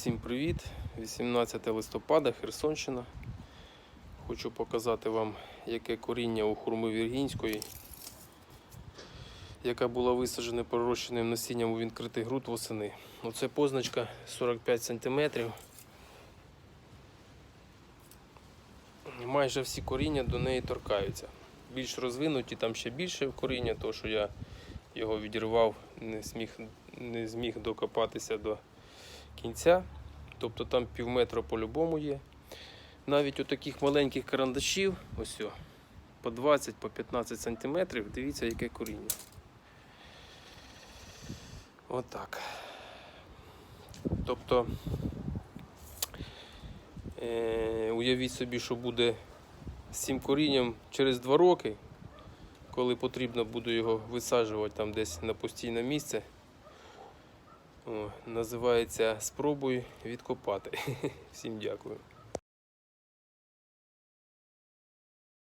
Всім привіт! 18 листопада, Херсонщина. Хочу показати вам, яке коріння у хурми Віргінської, яка була висаджена пророщеним насінням у відкритий ґрунт восени. Оце позначка 45 см. Майже всі коріння до неї торкаються. Більш розвинуті, там ще більше коріння, то що я його відірвав, не зміг, не зміг докопатися до кінця. Тобто там пів метра по-любому є. Навіть у таких маленьких карандашів, ось о, по 20 по 15 сантиметрів, дивіться, яке коріння. Отак. Тобто, е, уявіть собі, що буде з цим корінням через 2 роки, коли потрібно буде його висаджувати там десь на постійне місце. О, називається Спробуй відкопати. Всім дякую.